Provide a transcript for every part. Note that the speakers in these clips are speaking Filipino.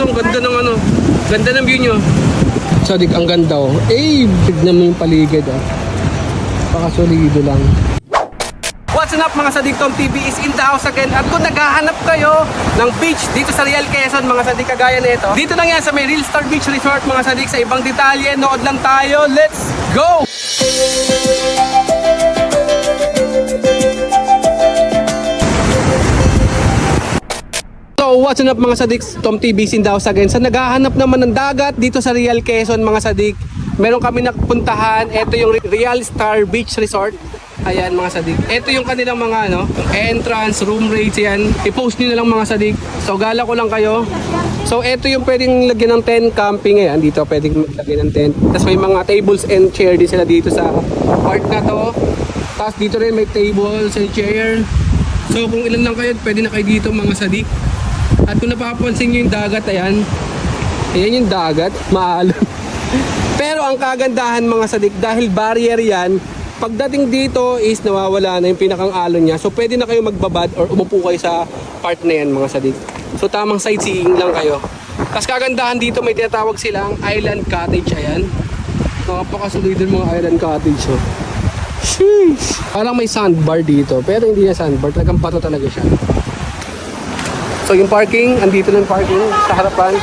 oh, ang ganda ng ano. Ganda ng view nyo. Sadik, ang ganda oh. Eh, tignan mo yung paligid ah. Pakasolido lang. What's up mga sadik, Tom TV is in the house again. At kung naghahanap kayo ng beach dito sa Real Quezon, mga sadik, kagaya nito. Dito lang yan sa may Real Star Beach Resort, mga sadik. Sa ibang detalye, nood lang tayo. Let's go! So what's up mga sadiks, Tom TV Sindaos again. Sa naghahanap naman ng dagat dito sa Real Quezon mga sadik, meron kami napuntahan. Ito yung Real Star Beach Resort. Ayan mga sadik. Ito yung kanilang mga ano, entrance, room rates yan. I-post nyo na lang mga sadik. So gala ko lang kayo. So ito yung pwedeng lagyan ng tent camping eh. Dito pwedeng maglagay ng tent. Tapos may mga tables and chair din sila dito sa part na to. Tapos dito rin may tables and chair. So kung ilan lang kayo, pwede na kayo dito mga sadik. At kung napapansin nyo yung dagat, ayan. Ayan yung dagat, maalon. Pero ang kagandahan mga sadik, dahil barrier yan, pagdating dito is nawawala na yung pinakang alon niya. So pwede na kayo magbabad or umupo kayo sa part na yan mga sadik. So tamang sightseeing lang kayo. Tapos kagandahan dito may tinatawag silang island cottage, ayan. Napakasuloy din mga island cottage. Oh. Sheesh! Parang may sandbar dito, pero hindi na sandbar, talagang bato talaga siya. So yung parking, andito na yung parking sa harapan.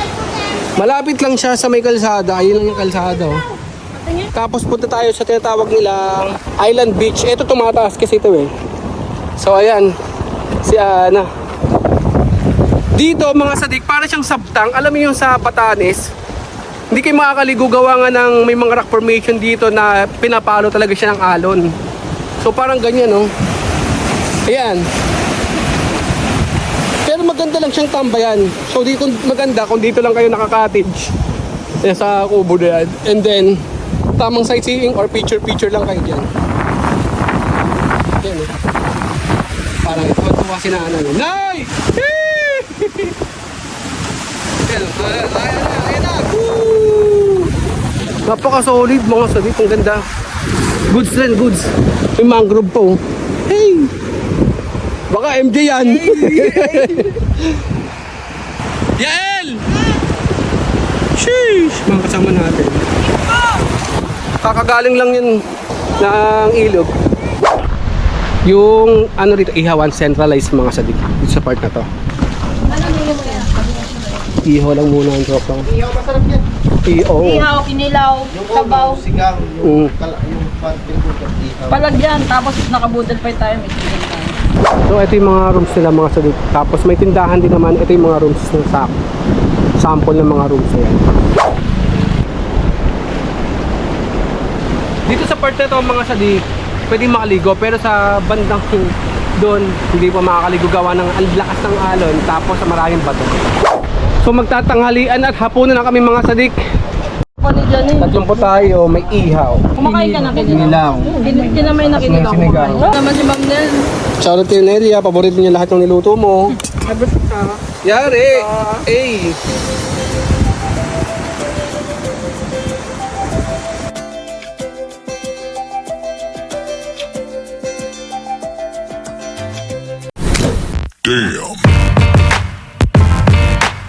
Malapit lang siya sa may kalsada. Ayun lang yung kalsada. Oh. Tapos punta tayo sa tinatawag nilang Island Beach. Ito tumataas kasi ito eh. So ayan, si Ana. Dito mga sadik, para siyang sabtang. Alam mo yung sa Batanes, hindi kayo makakaligo gawa nga ng may mga rock formation dito na pinapalo talaga siya ng alon. So parang ganyan oh. Ayan. Maganda lang siyang tambayan. So dito maganda kung dito lang kayo nakaka-cottage. Sa kubo na yan. And then, tamang sightseeing or picture-picture lang kayo dyan. Yan eh. Parang ito, tuwa si Nana. Nay! Woo! Napaka-solid mga sabit. Ang ganda. Goods rin, goods. May mangrove po. Hey! Baka MJ yan. Yael! Sheesh! Mga kasama natin. Kakagaling lang yun ng ilog. Yung ano rito, ihawan centralized mga sadik dito sa part na to. Ihaw lang muna ang tropa. Ihaw, masarap yan. Ihaw. Ihaw, kinilaw, Yung sabaw, ulo, sigang, Mm. yung, kala, yung pantil ko ng ihaw. palagyan, tapos nakabudal pa tayo, may chicken tayo. So ito yung mga rooms nila mga sadik. Tapos may tindahan din naman. Ito yung mga rooms ng sak. Sample ng mga rooms na. Dito sa part na to mga sadik, pwedeng makaligo. Pero sa bandang doon, hindi pa makakaligo gawa ng ang lakas ng alon. Tapos sa maraming bato. So magtatanghalian at hapunan na kami mga sadik. Ako ni Janine, Tatlong po tayo, may ihaw. kumakain ka na kinilaw. Din- Dinamay na sinigang. kumakain. Naman si Ma'am Nel. Shoutout kay Nelia, paborito niya lahat ng niluto mo. Yari! Ay! Damn.